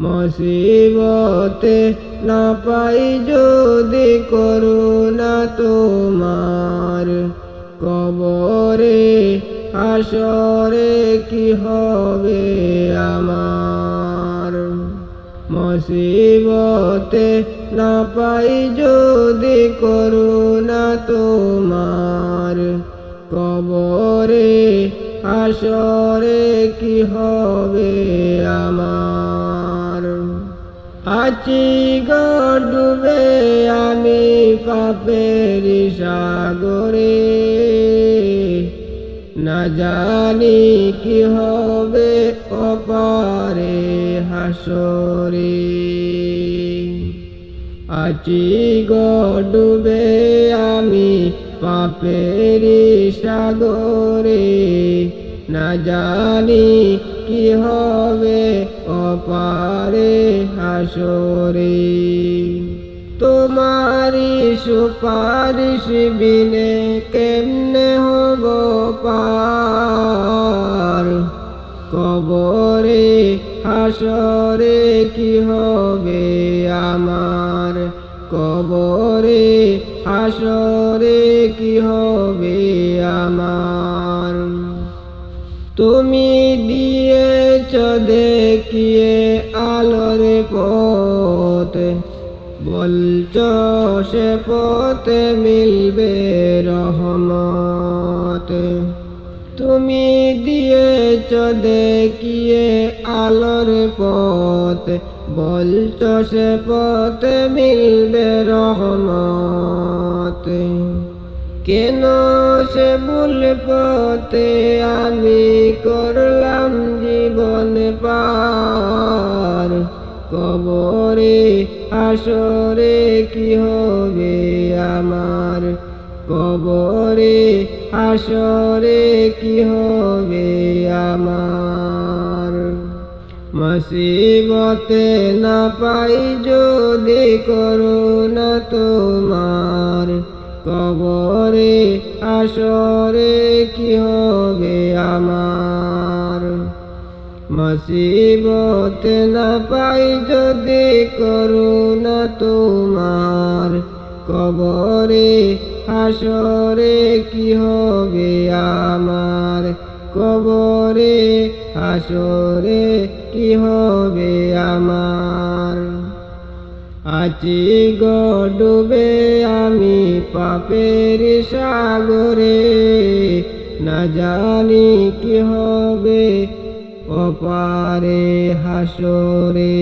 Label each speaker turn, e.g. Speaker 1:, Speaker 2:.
Speaker 1: মুসিবতে না পাই যদি করুণা তোমার। কবরে আসরে কি হবে আমার? মুসিবতে না পাই যদি করুণা তোমার। কবরে আসরে কি হবে আছি ডুবে আমি পাপের সাগরে। না জানি কি হবে অপারে হাসরে। আছি ডুবে আমি পাপের সাগরে। না জানি কি হবে অপারে হাসরে। তোমারি সুপারিশ বিনে কেমনে হব পার? কবরে, হাসরে কি হবে আমার? কবরে, হাসরে কি হবে আমার? তুমি দিয়েছ দেখিয়ে আলোর পথ। বলছ সে পথে মিলবে রহমত। তুমি দিয়েছ দেখিয়ে আলোর পথ। বলছ সে পথে মিলবে রহমত। কেন সে ভুল পথে আমি করলাম জীবন পার? কবরে, আসরে কি হবে আমার? কবরে, আসরে কি হবে আমার? মুসিবতে না পাই যদি করুণা তোমার। কবরে আসরে কি হবে আমার? মুসিবতে না পাই যদি করুণা তোমার। কবরে আসরে কি হবে আমার? কবরে আসরে কি হবে আমার? আছি ডুবে আমি পাপের সাগরে। না জানি কি হবে অপারে হাসরে।